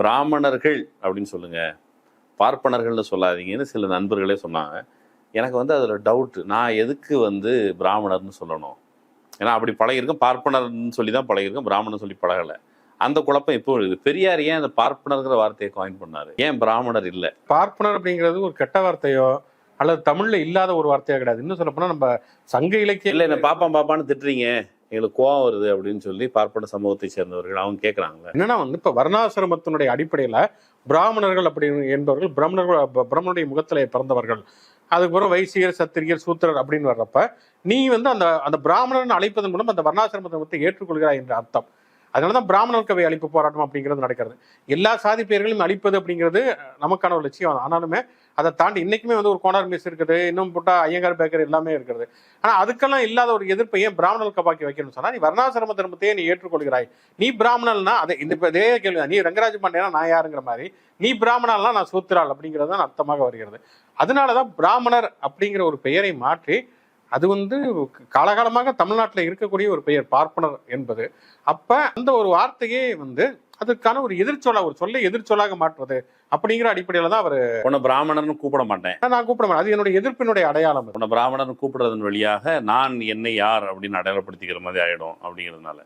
பிராமணர்கள் அப்படின்னு சொல்லுங்க. பார்ப்பனர்கள்னு சொல்லாதீங்கன்னு சில நண்பர்களே சொன்னாங்க. எனக்கு வந்து அதில் டவுட் நான் எதுக்கு வந்து பிராமணர்னு சொல்லணும்? ஏன்னா அப்படி பழகிருக்கேன் பார்ப்பனர்னு சொல்லி தான் பழகிருக்கேன் பிராமணன் சொல்லி பழகலை. அந்த குழப்பம் இப்போ இருக்குது பெரியார் ஏன் அந்த பார்ப்பனர்ங்கிற வார்த்தையை காயின் பண்ணாரு? ஏன் பிராமணர் இல்லை? பார்ப்பனர் அப்படிங்கிறது ஒரு கெட்ட வார்த்தையோ அல்லது தமிழ்ல இல்லாத ஒரு வார்த்தையா கிடையாது. இன்னும் சொல்ல போனா நம்ம சங்க இலக்கிய இல்லை என்ன பாப்பான் பாப்பான்னு திட்டுறீங்க. எங்களுக்கு கோவம் வருது அப்படின்னு சொல்லி பார்ப்பன சமூகத்தை சேர்ந்தவர்கள் அவங்க கேட்குறாங்களே என்னன்னா வந்து இப்ப வர்ணாசிரமத்தினுடைய அடிப்படையில பிராமணர்கள் அப்படி என்பவர்கள் பிராமணர்கள் பிரம்மனுடைய முகத்திலே பிறந்தவர்கள். அதுக்கப்புறம் வைசியர் சத்திரியர் சூத்திரர் அப்படின்னு வர்றப்ப நீ வந்து அந்த அந்த பிராமணன் அழைப்பதன் மூலம் அந்த வர்ணாசிரமத்தை வந்து ஏற்றுக்கொள்கிறாய் என்ற அர்த்தம். அதனாலதான் பிராமணர் கவி அழிப்பு போராட்டம் அப்படிங்கிறது நடக்கிறது. எல்லா சாதி பெயர்களையும் அழிப்பது அப்படிங்கிறது நமக்கான ஒரு லட்சியம் ஆனாலுமே அதை தாண்டி இன்னைக்குமே வந்து ஒரு கோனார் மிஸ் இருக்குது இன்னும் போட்டா ஐயங்கார் பேக்கர் எல்லாமே இருக்கிறது ஆனா அதுக்கெல்லாம் இல்லாத ஒரு எதிர்ப்பை ஏன் பிராமணர் கபாக்கி வைக்கணும்னு சொன்னா நீ வர்ணாசிரம தர்மத்தையே நீ ஏற்றுக்கொள்கிறாய். நீ பிராமணன்னா அதை இந்த இதே கேள்வி நீ ரங்கராஜ பாண்டியனா நான் யாருங்கிற மாதிரி நீ பிராமணால்னா நான் சூத்திரால் அப்படிங்கிறது தான் அர்த்தமாக வருகிறது. அதனாலதான் பிராமணர் அப்படிங்கிற ஒரு பெயரை மாற்றி அது வந்து காலகாலமாக தமிழ்நாட்டில் இருக்கக்கூடிய ஒரு பெயர் பார்ப்பனர் என்பது. அப்ப அந்த ஒரு வார்த்தையே வந்து அதுக்கான ஒரு எதிர்ச்சொல்லா ஒரு சொல்லை எதிர்ச்சொல்லாக மாற்றுவது அப்படிங்கிற அடிப்படையில தான் அவர் உன்னை பிராமணர்னு கூப்பிட மாட்டேன். நான் கூப்பிட மாட்டேன். அது என்னுடைய எதிர்ப்பினுடைய அடையாளம். உன்னை பிராமணர்னு கூப்பிடுறதன் வழியாக நான் என்னை யார் அப்படின்னு அடையாளப்படுத்திக்கிற மாதிரி ஆயிடும் அப்படிங்கிறதுனால.